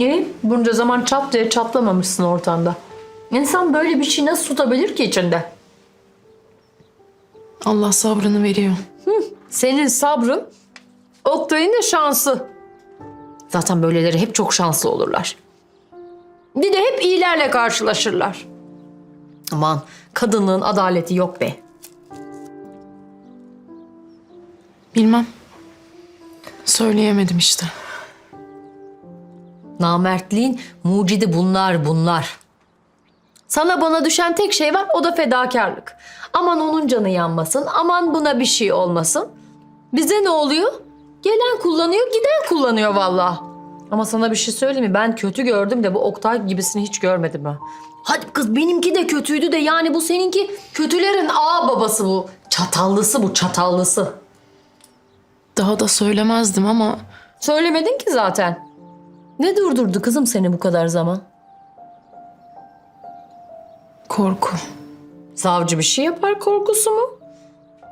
İyi, bunca zaman çat diye çatlamamışsın ortanda. İnsan böyle bir şey nasıl tutabilir ki içinde? Allah sabrını veriyor. Senin sabrın, Oktay'ın da şansı. Zaten böyleleri hep çok şanslı olurlar. Bir de hep iyilerle karşılaşırlar. Aman kadının adaleti yok be. Bilmem. Söyleyemedim işte. Namertliğin mucidi bunlar bunlar. Sana bana düşen tek şey var o da fedakarlık. Aman onun canı yanmasın, aman buna bir şey olmasın. Bize ne oluyor? Gelen kullanıyor, giden kullanıyor valla. Ama sana bir şey söyleyeyim mi? Ben kötü gördüm de bu Oktay gibisini hiç görmedim ben. Hadi kız benimki de kötüydü de yani bu seninki kötülerin ağ babası bu. Çatallısı bu çatallısı. Daha da söylemezdim ama Söylemedin ki zaten. Ne durdurdu kızım seni bu kadar zaman? korku. Savcı bir şey yapar korkusu mu?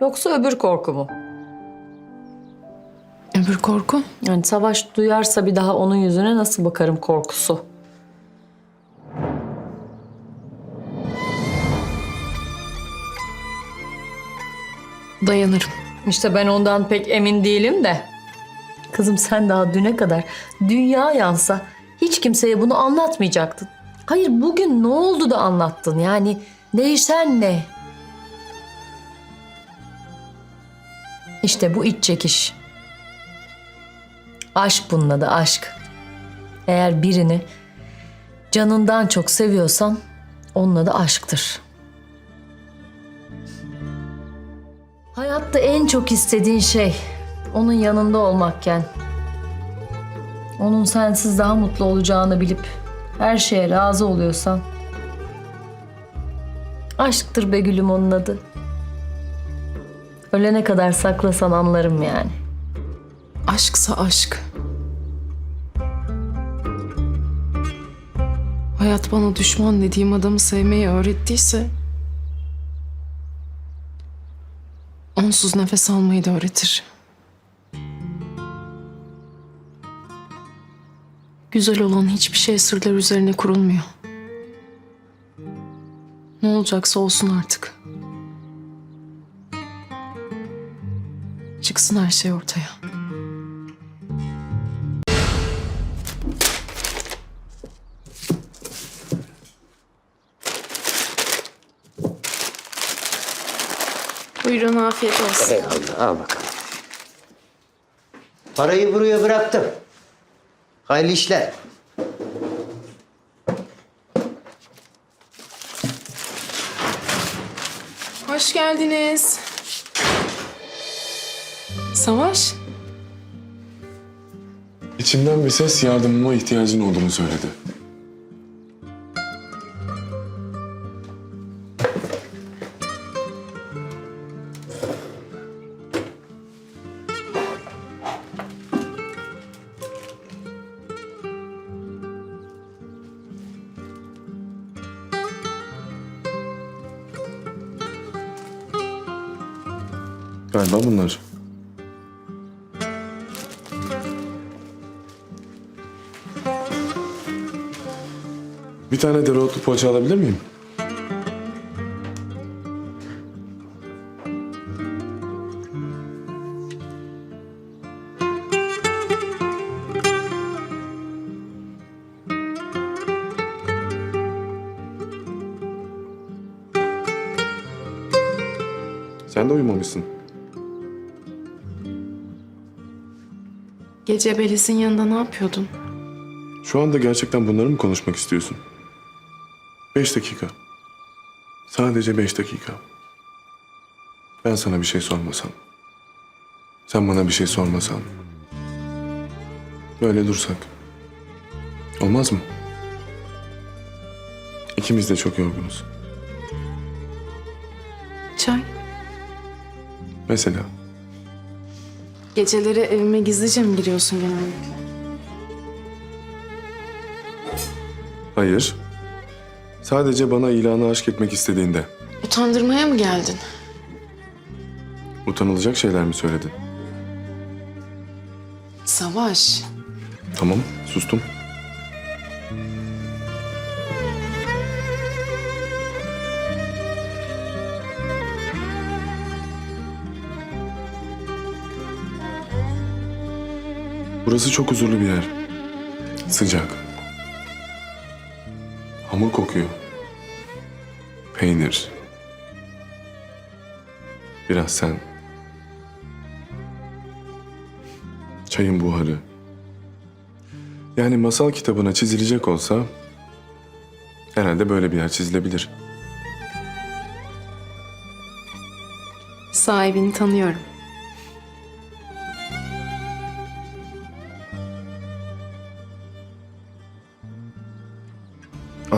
Yoksa öbür korku mu? Öbür korku. Yani savaş duyarsa bir daha onun yüzüne nasıl bakarım korkusu. Dayanırım. İşte ben ondan pek emin değilim de. Kızım sen daha düne kadar dünya yansa hiç kimseye bunu anlatmayacaktın. Hayır bugün ne oldu da anlattın yani değişen ne? İşte bu iç çekiş. Aşk bunun adı aşk. Eğer birini canından çok seviyorsan onun adı aşktır. Hayatta en çok istediğin şey onun yanında olmakken onun sensiz daha mutlu olacağını bilip her şeye razı oluyorsan aşktır be gülüm onun adı. Ölene kadar saklasan anlarım yani. Aşksa aşk. Hayat bana düşman dediğim adamı sevmeyi öğrettiyse... ...onsuz nefes almayı da öğretir. Güzel olan hiçbir şey sırlar üzerine kurulmuyor. Ne olacaksa olsun artık. Çıksın her şey ortaya. Buyurun afiyet olsun. Eyvallah al bakalım. Parayı buraya bıraktım. Hayırlı işler. Hoş geldiniz. Savaş, İçimden bir ses yardımıma ihtiyacın olduğunu söyledi. Galiba bunlar. Bir tane dereotlu poğaça alabilir miyim? Sen de uyumamışsın. Gece Beliz'in yanında ne yapıyordun? Şu anda gerçekten bunları mı konuşmak istiyorsun? Beş dakika. Sadece beş dakika. Ben sana bir şey sormasam. Sen bana bir şey sormasan. Böyle dursak. Olmaz mı? İkimiz de çok yorgunuz. Çay. Mesela Geceleri evime gizlice mi giriyorsun genellikle? hayır. Sadece bana ilanı aşk etmek istediğinde Utandırmaya mı geldin? utanılacak şeyler mi söyledin? Savaş. Tamam, sustum. Burası çok huzurlu bir yer. Sıcak. Hamur kokuyor. Peynir. Biraz sen. Çayın buharı. Yani masal kitabına çizilecek olsa herhalde böyle bir yer çizilebilir. Sahibini tanıyorum.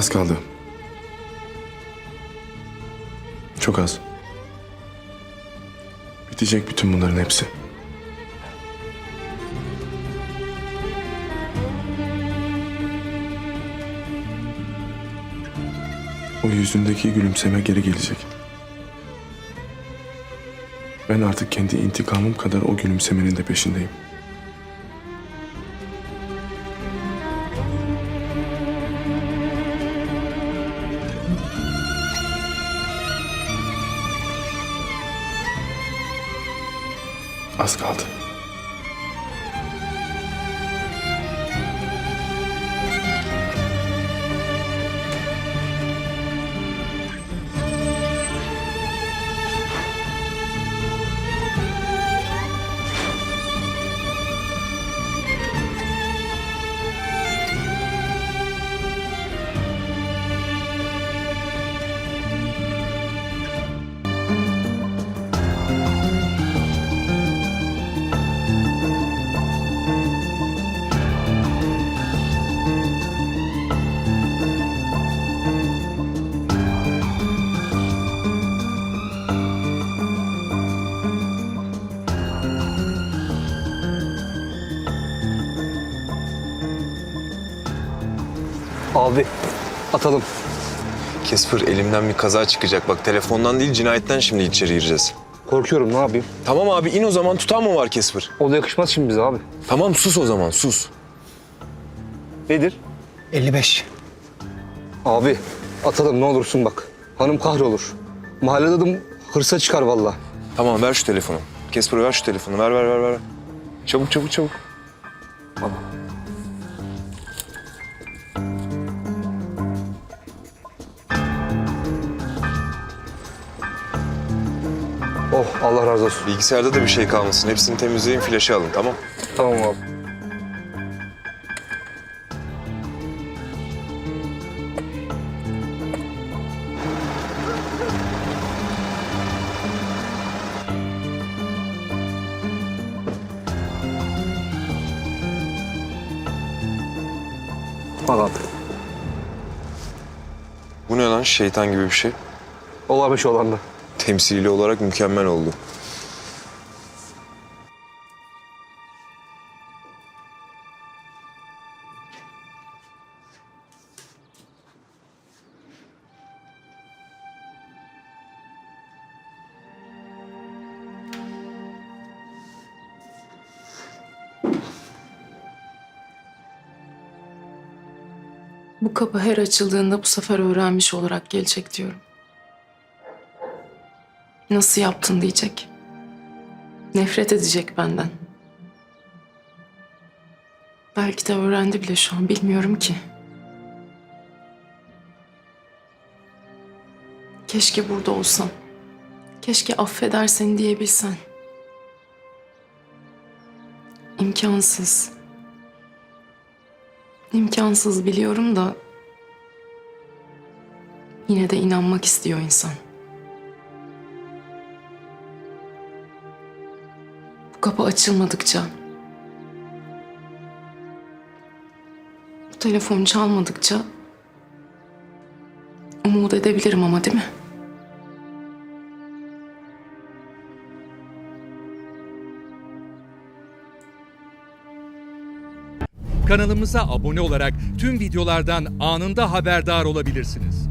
Az kaldı. Çok az. Bitecek bütün bunların hepsi. O yüzündeki gülümseme geri gelecek. Ben artık kendi intikamım kadar o gülümsemenin de peşindeyim. Az kaldı. Abi atalım. Kesper elimden bir kaza çıkacak. Bak telefondan değil cinayetten şimdi içeri gireceğiz. Korkuyorum ne yapayım? Tamam abi in o zaman tutan mı var Kesper? O da yakışmaz şimdi bize abi. Tamam sus o zaman sus. Nedir? 55. Abi atalım ne olursun bak. Hanım kahrolur. Mahallede adım hırsa çıkar valla. Tamam ver şu telefonu. Kesper ver şu telefonu ver ver ver ver. Çabuk çabuk çabuk. Oh Allah razı olsun. Bilgisayarda da bir şey kalmasın. Hepsini temizleyin flaşı alın tamam. Tamam abi. Bak abi. Bu ne lan şeytan gibi bir şey. O varmış olan da. Temsili olarak mükemmel oldu. Bu kapı her açıldığında bu sefer öğrenmiş olarak gelecek diyorum. Nasıl yaptın diyecek. Nefret edecek benden. Belki de öğrendi bile şu an bilmiyorum ki. Keşke burada olsan. Keşke affeder seni diyebilsen. İmkansız. İmkansız biliyorum da yine de inanmak istiyor insan. Bu kapı açılmadıkça bu telefon çalmadıkça umut edebilirim ama değil mi? Kanalımıza abone olarak tüm videolardan anında haberdar olabilirsiniz.